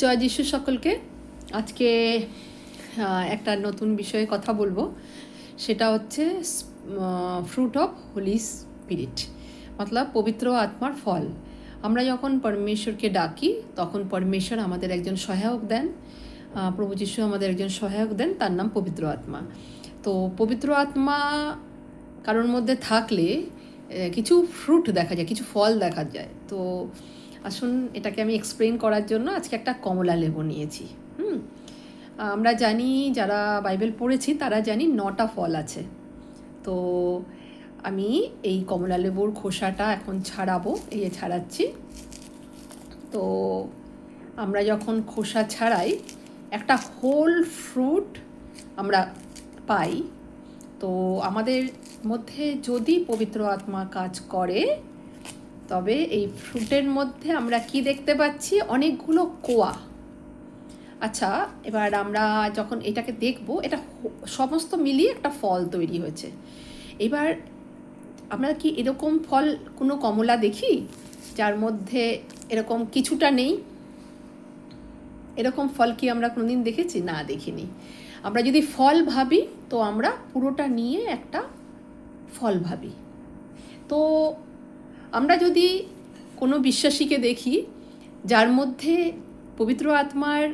জয় যিশু সকলকে। আজকে একটা নতুন বিষয়ে কথা বলব। সেটা হচ্ছে ফ্রুট অফ হোলি স্পিরিট মতলব পবিত্র আত্মার ফল। আমরা যখন পরমেশ্বরকে ডাকি, তখন পরমেশ্বর আমাদের একজন সহায়ক দেন। প্রভু যিশু আমাদের একজন সহায়ক দেন, তার নাম পবিত্র আত্মা। তো পবিত্র আত্মা কারোর মধ্যে থাকলে কিছু ফ্রুট দেখা যায়, কিছু ফল দেখা যায়। তো আসুন এটাকে আমি এক্সপ্লেন করার জন্য আজকে একটা কমলা লেবু নিয়েছি, হুম? আমরা জানি যারা বাইবেল পড়েছি তারা জানি নটা ফল আছে। তো আমি এই কমলা লেবুর খোসাটা এখন ছাড়াবো, এই ছাড়াচ্ছি। তো আমরা যখন খোসা ছাড়াই, একটা হোল ফ্রুট আমরা পাই। তো আমাদের মধ্যে যদি পবিত্র আত্মা কাজ করে তবে এই ফ্রুটের মধ্যে আমরা কি দেখতে পাচ্ছি? অনেকগুলো কোয়া। আচ্ছা এবার আমরা যখন এটাকে দেখব, এটা সমস্ত মিলিয়ে একটা ফল তৈরি হয়েছে। এবার আমরা কি এরকম ফল কোনো কমলা দেখি? যার মধ্যে এরকম কিছুটা নেই? এরকম ফল কি আমরা কোনোদিন দেখেছি? না, দেখিনি। আমরা যদি ফল ভাবি, তো আমরা পুরোটা নিয়ে একটা ফল ভাবি। তো আমরা যদি কোনো বিশ্বাসীকে দেখি, যার মধ্যে পবিত্র আত্মার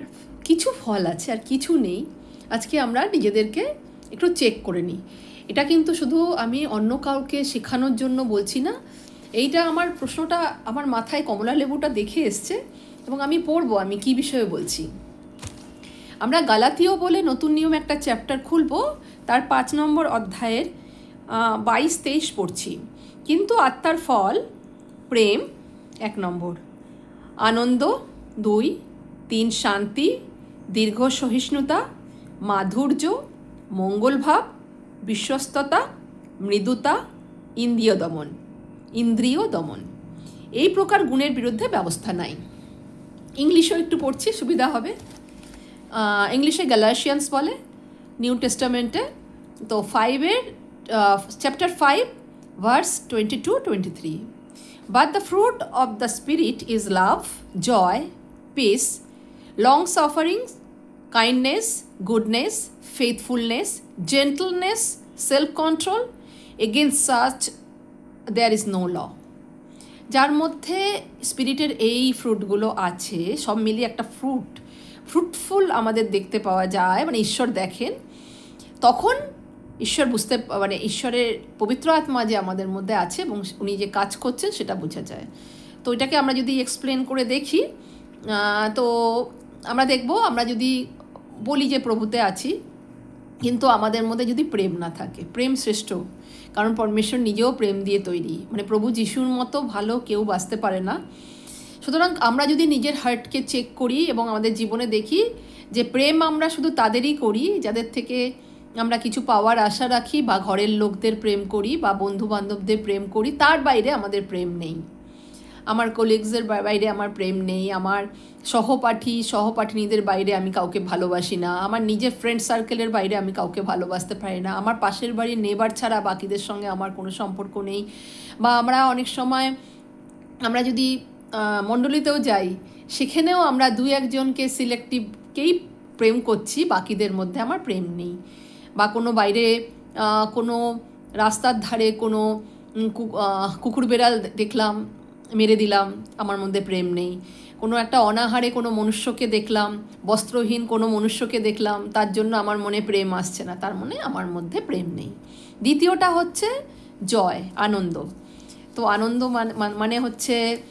কিছু ফল আছে আর কিছু নেই, আজকে আমরা নিজেদেরকে একটু চেক করে নিই। এটা কিন্তু শুধু আমি অন্য কাউকে শেখানোর জন্য বলছি না, এইটা আমার প্রশ্নটা আমার মাথায় কমলা লেবুটা দেখে এসছে এবং আমি পড়ব, আমি কি বিষয়ে বলছি। আমরা গালাতীয় বলে নতুন নিয়ম একটা চ্যাপ্টার খুলবো, তার পাঁচ নম্বর অধ্যায়ের বাইশ, তেইশ পড়ছি। কিন্তু আত্মার ফল, প্রেম, এক নম্বর। আনন্দ, দুই, তিন, শান্তি, দীর্ঘ সহিষ্ণুতা, মাধুর্য মঙ্গলভাব বিশ্বস্ততা, মৃদুতা, ইন্দ্রিয় দমন ইন্দ্রিয় দমন। এই প্রকার গুণের বিরুদ্ধে ব্যবস্থা নাই। ইংলিশও একটু পড়ছি, সুবিধা হবে। ইংলিশে গ্যালাশিয়ান্স বলে, নিউ টেস্টামেন্টে। তো ফাইভের chapter five verse twenty two twenty three but the fruit of the spirit is love joy peace long sufferings kindness goodness faithfulness gentleness self control against such there is no law যার মধ্যে স্পিরিটের এই ফ্রুটগুলো আছে, সব মিলিয়ে একটা fruit fruitful আমাদের দেখতে পাওয়া যায়। মানে ঈশ্বর দেখেন, তখন ঈশ্বর বুঝতে মানে ঈশ্বরের পবিত্র আত্মা যে আমাদের মধ্যে আছে এবং উনি যে কাজ করছেন সেটা বোঝা যায়। তো এটাকে আমরা যদি এক্সপ্লেন করে দেখি তো আমরা দেখব, আমরা যদি বলি যে প্রভুতে আছি, কিন্তু আমাদের মধ্যে যদি প্রেম না থাকে, প্রেম শ্রেষ্ঠ, কারণ পরমেশ্বর নিজেও প্রেম দিয়ে তৈরি। মানে প্রভু যিশুর মতো ভালো কেউ বাঁচতে পারে না। সুতরাং আমরা যদি নিজের হার্টকে চেক করি এবং আমাদের জীবনে দেখি যে প্রেম আমরা শুধু তাদেরই করি, যাদের থেকে আমরা কিছু পাওয়ার আশা রাখি বা ঘরের লোকদের প্রেম করি বা বন্ধু বান্ধবদের প্রেম করি, তার বাইরে আমাদের প্রেম নেই। আমার কলিগসের বাইরে আমার প্রেম নেই, আমার সহপাঠী, সহপাঠিনীদের বাইরে আমি কাউকে ভালোবাসি না, আমার নিজের ফ্রেন্ড সার্কেলের বাইরে আমি কাউকে ভালোবাসতে পারি না, আমার পাশের বাড়ির নেবার ছাড়া বাকিদের সঙ্গে আমার কোনো সম্পর্ক নেই। বা আমরা অনেক সময়, আমরা যদি মণ্ডলীতেও যাই, সেখানেও আমরা দু একজনকে সিলেক্টিভকেই প্রেম করছি, বাকিদের মধ্যে আমার প্রেম নেই। বা কোনো বাইরে কোনো রাস্তার ধারে কোনো কুকুর বেড়াল দেখলাম, মেরে দিলাম, আমার মধ্যে প্রেম নেই। কোনো একটা অনাহারে কোনো মনুষ্যকে দেখলাম, বস্ত্রহীন কোনো মনুষ্যকে দেখলাম, তার জন্য আমার মনে প্রেম আসছে না, তার মনে আমার মধ্যে প্রেম নেই। দ্বিতীয়টা হচ্ছে জয়, আনন্দ। তো আনন্দ মান- হচ্ছে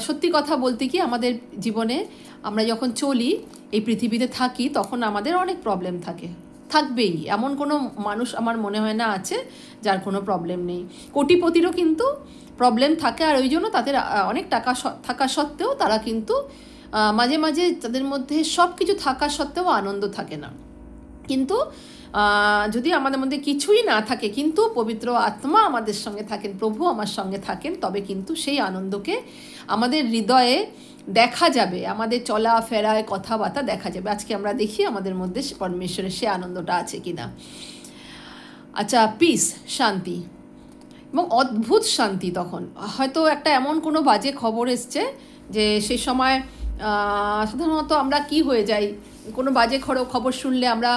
সত্যি কথা বলতে কি আমাদের জীবনে আমরা যখন চলি এই পৃথিবীতে থাকি, তখন আমাদের অনেক প্রবলেম থাকে। থাকবেই। এমন কোনো মানুষ আমার মনে হয় না আছে যার কোনো প্রবলেম নেই। কোটিপতিরও কিন্তু প্রবলেম থাকে আর ওই জন্য তাদের অনেক টাকা থাকা সত্ত্বেও তারা কিন্তু মাঝে মাঝে তাদের মধ্যে সব কিছু থাকা সত্ত্বেও আনন্দ থাকে না। কিন্তু যদি আমাদের মধ্যে কিছুই না থাকে, কিন্তু পবিত্র আত্মা আমাদের সঙ্গে থাকেন, প্রভু আমার সঙ্গে থাকেন, তবে কিন্তু সেই আনন্দকে আমাদের হৃদয়ে দেখা যাবে, আমাদের চলা ফেরায় কথাবার্তা দেখা যাবে। আজকে আমরা দেখি আমাদের মধ্যে পরমেশ্বরের সে আনন্দটা আছে কিনা। আচ্ছা পিস শান্তি এবং অদ্ভুত শান্তি তখন। হয়তো একটা এমন কোনো বাজে খবর এসছে যে সে সময় সাধারণত আমরা কি হয়ে যাই? কোনো বাজে খবর শুনলে আমরা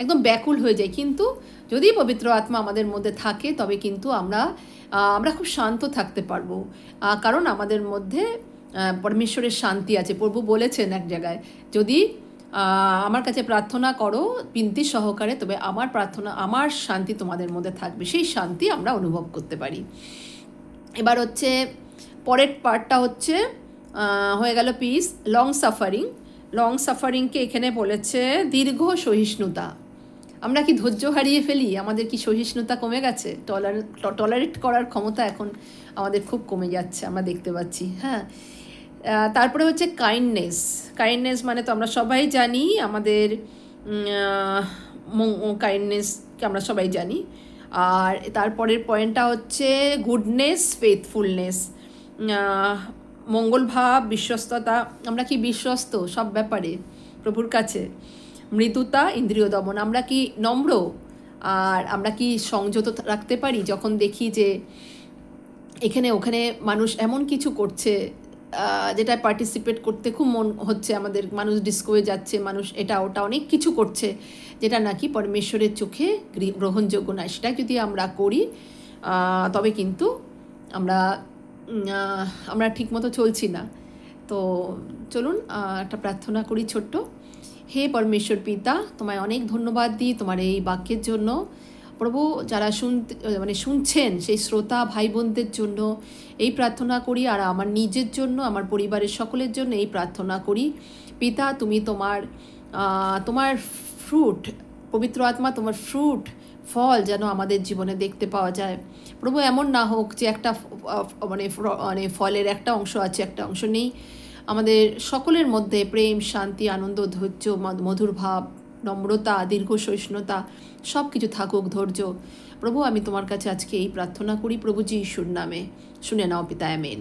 একদম ব্যাকুল হয়ে যাই। কিন্তু যদি পবিত্র আত্মা আমাদের মধ্যে থাকে, তবে কিন্তু আমরা আমরা খুব শান্ত থাকতে পারব। কারণ আমাদের মধ্যে পরমেশ্বরের শান্তি আছে। প্রভু বলেছেন এক জায়গায়, যদি আমার কাছে প্রার্থনা করো, বিনতি সহকারে, তবে আমার প্রার্থনা, আমার শান্তি তোমাদের মধ্যে থাকবে। সেই শান্তি আমরা অনুভব করতে পারি। এবার হচ্ছে, পরের পার্টটা হচ্ছে হয়ে গেল পিস লং সাফারিং লং সাফারিংকে এখানে বলেছে, দীর্ঘ সহিষ্ণুতা। আমরা কি ধৈর্য হারিয়ে ফেলি? আমাদের কি সহিষ্ণুতা কমে গেছে? টলার টলারেট করার ক্ষমতা এখন আমাদের খুব কমে যাচ্ছে, আমরা দেখতে পাচ্ছি হ্যাঁ? তারপরে হচ্ছে কাইন্ডনেস কাইন্ডনেস মানে তো আমরা সবাই জানি, আমাদের কাইন্ডনেসকে আমরা সবাই জানি। আর তারপরের পয়েন্টটা হচ্ছে গুডনেস ফেথফুলনেস মঙ্গল ভাব, বিশ্বস্ততা, আমরা কি বিশ্বস্ত? সব ব্যাপারে, প্রভুর কাছে। মৃদুতা ইন্দ্রিয় দমন আমরা কি নম্র? আর আমরা কি সংযত রাখতে পারি? যখন দেখি যে এখানে, ওখানে মানুষ এমন কিছু করছে যেটা পার্টিসিপেট করতে খুব মন হচ্ছে আমাদের। মানুষ ডিস্কো হয়ে যাচ্ছে, মানুষ এটা, ওটা অনেক কিছু করছে, যেটা নাকি পরমেশ্বরের চোখে গ্রহণযোগ্য নয় সেটা যদি আমরা করি তবে কিন্তু আমরা আমরা ঠিকমতো চলছি না। তো চলুন একটা প্রার্থনা করি ছোট্ট। হে পরমেশ্বর পিতা, তোমায় অনেক ধন্যবাদ দিই তোমার এই বাক্যের জন্য। প্রভু, যারা শুনতে মানে শুনছেন সেই শ্রোতা ভাই বোনদের জন্য এই প্রার্থনা করি, আর আমার নিজের জন্য, আমার পরিবারের সকলের জন্য এই প্রার্থনা করি। পিতা, তুমি তোমার তোমার ফ্রুট, পবিত্র আত্মা, তোমার ফ্রুট, ফল যেন আমাদের জীবনে দেখতে পাওয়া যায়। প্রভু, এমন না হোক যে একটা মানে মানে ফলের একটা অংশ আছে, একটা অংশ নেই। আমাদের সকলের মধ্যে প্রেম, শান্তি, আনন্দ, ধৈর্য মধুর ভাব, নম্রতা, দীর্ঘ সহিষ্ণুতা সব কিছু থাকুক, ধৈর্য। প্রভু, আমি তোমার কাছে আজকে এই প্রার্থনা করি, প্রভু যীশুর নামে। শুনে নাও, পিতা, আমেন।